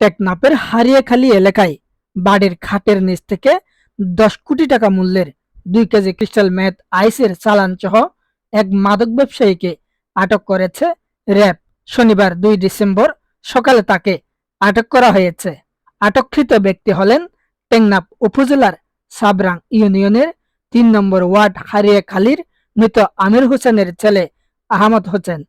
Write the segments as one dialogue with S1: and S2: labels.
S1: টেকনাপের হারিয়াখালী এলাকায় বাড়ির খাটের নিচ থেকে দশ কোটি টাকা মূল্যের দুই কেজি ক্রিস্টাল মেথ আইসের চালান সহ এক মাদক ব্যবসায়ীকে আটক করেছে র্যাব। শনিবার দুই ডিসেম্বর সকালে তাকে আটক করা হয়েছে। আটককৃত ব্যক্তি হলেন টেংনাপ উপজেলার সাবরাং ইউনিয়নের তিন নম্বর ওয়ার্ড হারিয়াখালীর মৃত আমির হোসেনের ছেলে আহমদ হোসেন।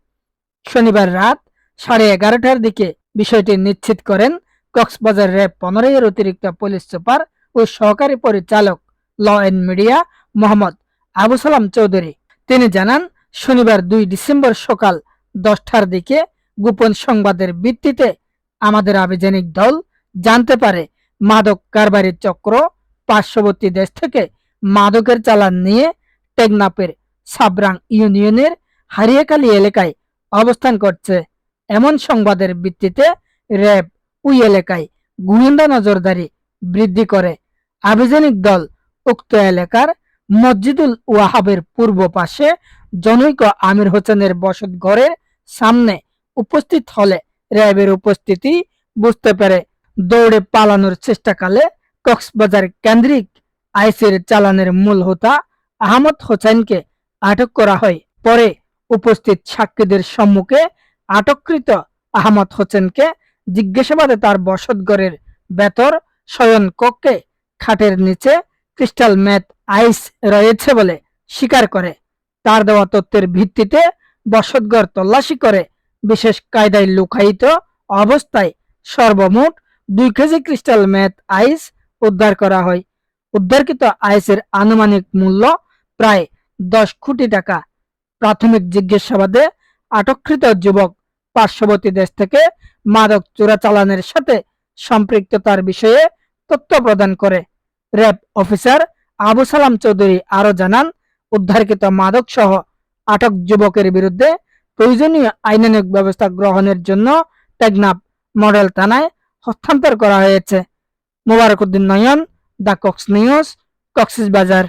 S1: শনিবার রাত সাড়ে এগারোটার দিকে বিষয়টি নিশ্চিত করেন কক্সবাজার র্যাব পনেরো এর অতিরিক্ত পুলিশ সুপার ও সহকারী পরিচালক law and media Mohammad Abu Salam Chowdhury. তিনি জানান, শনিবার দুই ডিসেম্বর সকাল দশটার দিকে গোপন সংবাদের ভিত্তিতে আমাদের আবেদনিক দল জানতে পারে মাদক কারবারির চক্র পার্শ্ববর্তী দেশ থেকে মাদকের চালান নিয়ে টেকনাপের সাবরাং ইউনিয়নের হারিয়াকালী এলাকায় অবস্থান করছে। এমন সংবাদের ভিত্তিতে র্যাব ওই এলাকায় গোয়েন্দা নজরদারি বৃদ্ধি করে। আবেদনিক দল উক্ত এলাকার মসজিদুল ওয়াহাবের পূর্ব পাশে জনৈক আমির হোসেনের বসত ঘরের সামনে উপস্থিত হলে র্যাবের উপস্থিতি বুঝতে পেরে দৌড়ে পালানোর চেষ্টাকালে কক্সবাজার কেন্দ্রিক আইসির চালানের মূল হোতা আহমদ হোসেনকে আটক করা হয়। পরে উপস্থিত সাক্ষীদের সম্মুখে আটককৃত আহমদ হোসেনকে জিজ্ঞাসাবাদে তার বসতঘরের বেতর শয়ন কক্ষে খাটের নিচে ক্রিস্টাল ম্যাথ আইস রয়েছে বলে স্বীকার করে। তার দেওয়া তথ্যের ভিত্তিতে বসতঘর তল্লাশি করে বিশেষ কায়দায় লুকায়িত অবস্থায় সর্বমোট দুই কেজি ক্রিস্টাল ম্যাথ আইস উদ্ধার করা হয়। উদ্ধারকৃত আইসের আনুমানিক মূল্য প্রায় দশ কোটি টাকা। প্রাথমিক জিজ্ঞাসাবাদে আটককৃত যুবক পার্শ্ববর্তী দেশ থেকে মাদক চোরাচালানের সাথে সম্পৃক্ততার বিষয়ে তথ্য প্রদান করে। র্যাব অফিসার আবু সালাম চৌধুরী আরও জানান, উদ্ধারকৃত মাদক সহ আটক যুবকের বিরুদ্ধে প্রয়োজনীয় আইনানুগ ব্যবস্থা গ্রহণের জন্য টেকনাপ মডেল থানায় হস্তান্তর করা হয়েছে। Mobarak Uddin Noyon, the Cox news Cox's Bazar